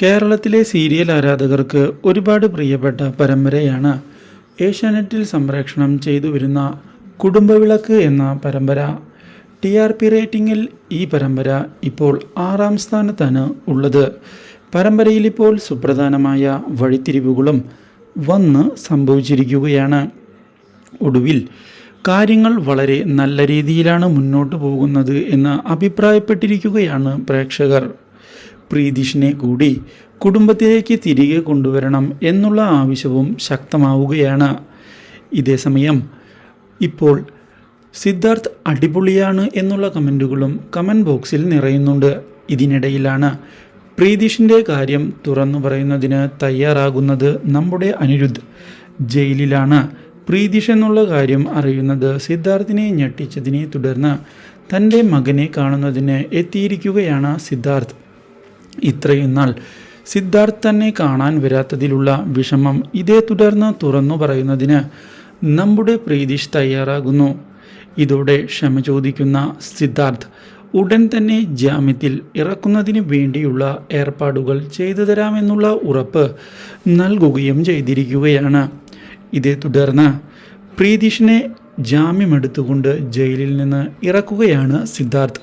കേരളത്തിലെ സീരിയൽ ആരാധകർക്ക് ഒരുപാട് പ്രിയപ്പെട്ട പരമ്പരയാണ് ഏഷ്യാനെറ്റിൽ സംപ്രേഷണം ചെയ്തു വരുന്ന കുടുംബവിളക്ക് എന്ന പരമ്പര. ടി ആർ പി റേറ്റിംഗിൽ ഈ പരമ്പര ഇപ്പോൾ ആറാം സ്ഥാനത്താണ് ഉള്ളത്. പരമ്പരയിൽ ഇപ്പോൾ സുപ്രധാനമായ വഴിത്തിരിവുകളും വന്ന് സംഭവിച്ചിരിക്കുകയാണ്. ഒടുവിൽ കാര്യങ്ങൾ വളരെ നല്ല രീതിയിലാണ് മുന്നോട്ട് പോകുന്നത് എന്ന് അഭിപ്രായപ്പെട്ടിരിക്കുകയാണ് പ്രേക്ഷകർ. പ്രീതിഷിനെ കൂടി കുടുംബത്തിലേക്ക് തിരികെ കൊണ്ടുവരണം എന്നുള്ള ആവശ്യവും ശക്തമാവുകയാണ്. ഇതേസമയം ഇപ്പോൾ സിദ്ധാർത്ഥ് അടിപൊളിയാണ് എന്നുള്ള കമന്റുകളും കമന്റ് ബോക്സിൽ നിറയുന്നുണ്ട്. ഇതിനിടയിലാണ് പ്രീതിഷിന്റെ കാര്യം തുറന്നു പറയുന്നതിന് തയ്യാറാകുന്നത് നമ്മുടെ അനിരുദ്ധ്. ജയിലിലാണ് പ്രീതിഷ് എന്നുള്ള കാര്യം അറിയുന്നത് സിദ്ധാർത്ഥിനെ ഞെട്ടിച്ചതിനെ തുടർന്ന് തന്റെ മകനെ കാണുന്നതിന് എത്തിയിരിക്കുകയാണ് സിദ്ധാർത്ഥ്. ഇത്രയും നാൾ. സിദ്ധാർത്ഥ് തന്നെ കാണാൻ വരാത്തതിലുള്ള വിഷമം ഇതേ തുടർന്ന് തുറന്നു പറയുന്നതിന് നമ്മുടെ പ്രീതിഷ് തയ്യാറാകുന്നു. ഇതോടെ ക്ഷമ ചോദിക്കുന്ന സിദ്ധാർത്ഥ് ഉടൻ തന്നെ ജാമ്യത്തിൽ ഇറക്കുന്നതിന് വേണ്ടിയുള്ള ഏർപ്പാടുകൾ ചെയ്തു തരാമെന്നുള്ള ഉറപ്പ് നൽകുകയും ചെയ്തിരിക്കുകയാണ്. ഇതേ തുടർന്ന് പ്രീതിഷിനെ ജാമ്യമെടുത്തുകൊണ്ട് ജയിലിൽ നിന്ന് ഇറക്കുകയാണ് സിദ്ധാർത്ഥ്.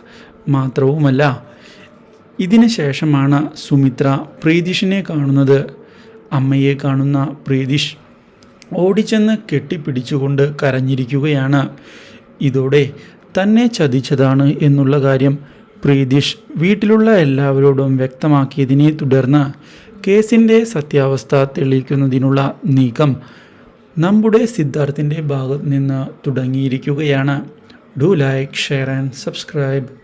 മാത്രവുമല്ല ഇതിന് ശേഷമാണ് സുമിത്ര പ്രീതിഷിനെ കാണുന്നത്. അമ്മയെ കാണുന്ന പ്രീതിഷ് ഓടിച്ചെന്ന് കെട്ടിപ്പിടിച്ചുകൊണ്ട് കരഞ്ഞിരിക്കുകയാണ്. ഇതോടെ തന്നെ ചതിച്ചതാണ് എന്നുള്ള കാര്യം പ്രീതിഷ് വീട്ടിലുള്ള എല്ലാവരോടും വ്യക്തമാക്കിയതിനെ തുടർന്ന് കേസിന്റെ സത്യാവസ്ഥ തെളിയിക്കുന്നതിനുള്ള നീക്കം നമ്മുടെ സിദ്ധാർത്ഥിന്റെ ഭാഗത്ത് നിന്ന് തുടങ്ങിയിരിക്കുകയാണ്. Do like share and subscribe.